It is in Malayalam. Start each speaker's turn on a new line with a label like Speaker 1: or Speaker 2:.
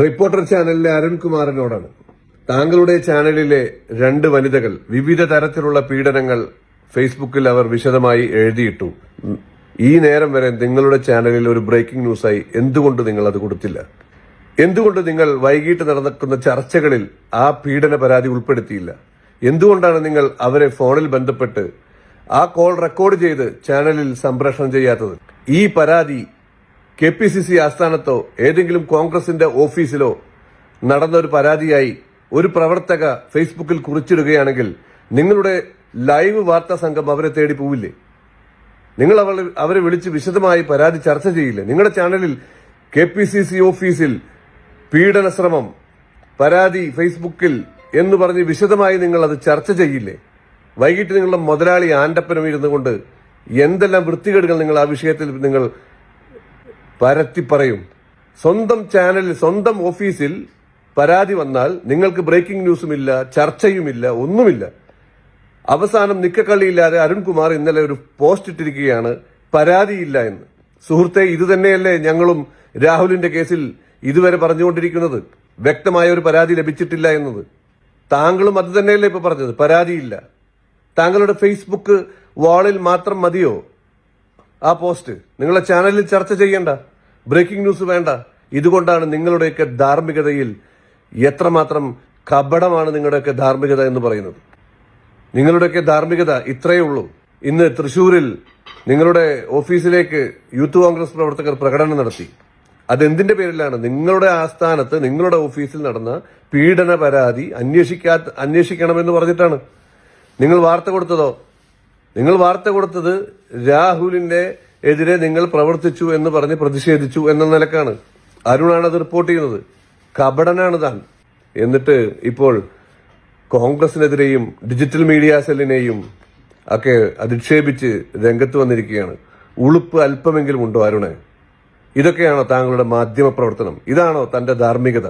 Speaker 1: റിപ്പോർട്ടർ ചാനലിലെ അരുൺകുമാറിനോടാണ്. താങ്കളുടെ ചാനലിലെ രണ്ട് വനിതകൾ വിവിധ തരത്തിലുള്ള പീഡനങ്ങൾ ഫേസ്ബുക്കിൽ അവർ വിശദമായി എഴുതിയിട്ടു. ഈ നേരം വരെ നിങ്ങളുടെ ചാനലിൽ ഒരു ബ്രേക്കിംഗ് ന്യൂസായി എന്തുകൊണ്ട് നിങ്ങൾ അത് കൊടുത്തില്ല? എന്തുകൊണ്ട് നിങ്ങൾ വൈകിട്ട് നടക്കുന്ന ചർച്ചകളിൽ ആ പീഡന പരാതി ഉൾപ്പെടുത്തിയില്ല? എന്തുകൊണ്ടാണ് നിങ്ങൾ അവരെ ഫോണിൽ ബന്ധപ്പെട്ട് ആ കോൾ റെക്കോർഡ് ചെയ്ത് ചാനലിൽ സംപ്രേഷണം ചെയ്യാത്തത്. ഈ പരാതി കെ പി സി സി ആസ്ഥാനത്തോ ഏതെങ്കിലും കോൺഗ്രസിന്റെ ഓഫീസിലോ നടന്ന ഒരു പരാതിയായി ഒരു പ്രവർത്തക ഫേസ്ബുക്കിൽ കുറിച്ചിടുകയാണെങ്കിൽ നിങ്ങളുടെ ലൈവ് വാർത്താ സംഘം അവരെ തേടി പോവില്ലേ? നിങ്ങൾ അവരെ വിളിച്ച് വിശദമായി പരാതി ചർച്ച ചെയ്യില്ലേ? നിങ്ങളുടെ ചാനലിൽ കെ പി സി സി ഓഫീസിൽ പീഡനശ്രമം പരാതി ഫേസ്ബുക്കിൽ എന്ന് പറഞ്ഞ് വിശദമായി നിങ്ങൾ അത് ചർച്ച ചെയ്യില്ലേ? വൈകിട്ട് നിങ്ങളുടെ മുതലാളി ആൻഡപ്പനും ഇരുന്നു കൊണ്ട് എന്തെല്ലാം വൃത്തികേടുകൾ നിങ്ങൾ ആ വിഷയത്തിൽ നിങ്ങൾ പരത്തി പറയും. സ്വന്തം ചാനലിൽ സ്വന്തം ഓഫീസിൽ പരാതി വന്നാൽ നിങ്ങൾക്ക് ബ്രേക്കിംഗ് ന്യൂസും ഇല്ല ചർച്ചയുമില്ല ഒന്നുമില്ല. അവസാനം നിക്കക്കള്ളിയില്ലാതെ അരുൺകുമാർ ഇന്നലെ ഒരു പോസ്റ്റ് ഇട്ടിരിക്കുകയാണ് പരാതിയില്ല എന്ന്. സുഹൃത്തെ ഇത് തന്നെയല്ലേ ഞങ്ങളും രാഹുലിന്റെ കേസിൽ ഇതുവരെ പറഞ്ഞുകൊണ്ടിരിക്കുന്നത്? വ്യക്തമായ ഒരു പരാതി ലഭിച്ചിട്ടില്ല എന്നത്. താങ്കളും അത് തന്നെയല്ലേ ഇപ്പൊ പറഞ്ഞത്? പരാതിയില്ല. താങ്കളുടെ ഫേസ്ബുക്ക് വാളിൽ മാത്രം മതിയോ? ആ പോസ്റ്റ് നിങ്ങളെ ചാനലിൽ ചർച്ച ചെയ്യേണ്ട. ബ്രേക്കിംഗ് ന്യൂസ് വേണ്ട. ഇതുകൊണ്ടാണ് നിങ്ങളുടെയൊക്കെ ധാർമ്മികതയിൽ എത്രമാത്രം കപടമാണ് നിങ്ങളുടെയൊക്കെ ധാർമ്മികത എന്ന് പറയുന്നത്. നിങ്ങളുടെയൊക്കെ ധാർമ്മികത ഇത്രയേ ഉള്ളൂ. ഇന്ന് തൃശൂരിൽ നിങ്ങളുടെ ഓഫീസിലേക്ക് യൂത്ത് കോൺഗ്രസ് പ്രവർത്തകർ പ്രകടനം നടത്തി. അതെന്തിന്റെ പേരിലാണ്? നിങ്ങളുടെ ആസ്ഥാനത്ത് നിങ്ങളുടെ ഓഫീസിൽ നടന്ന പീഡന പരാതി അന്വേഷിക്കാ അന്വേഷിക്കണമെന്ന് പറഞ്ഞിട്ടാണ്. നിങ്ങൾ വാർത്ത കൊടുത്തതോ? നിങ്ങൾ വാർത്ത കൊടുത്തത് രാഹുലിന്റെ എതിരെ നിങ്ങൾ പ്രവർത്തിച്ചു എന്ന് പറഞ്ഞ് പ്രതിഷേധിച്ചു എന്ന നിലക്കാണ്. അരുണാണ് അത് റിപ്പോർട്ട് ചെയ്യുന്നത്. കപടനാണ് താൻ. എന്നിട്ട് ഇപ്പോൾ കോൺഗ്രസിനെതിരെയും ഡിജിറ്റൽ മീഡിയ സെല്ലിനെയും ഒക്കെ അധിക്ഷേപിച്ച് രംഗത്ത് വന്നിരിക്കുകയാണ്. ഉളുപ്പ് അല്പമെങ്കിലും ഉണ്ടോ അരുണെ? ഇതൊക്കെയാണോ താങ്കളുടെ മാധ്യമ പ്രവർത്തനം? ഇതാണോ തന്റെ ധാർമ്മികത?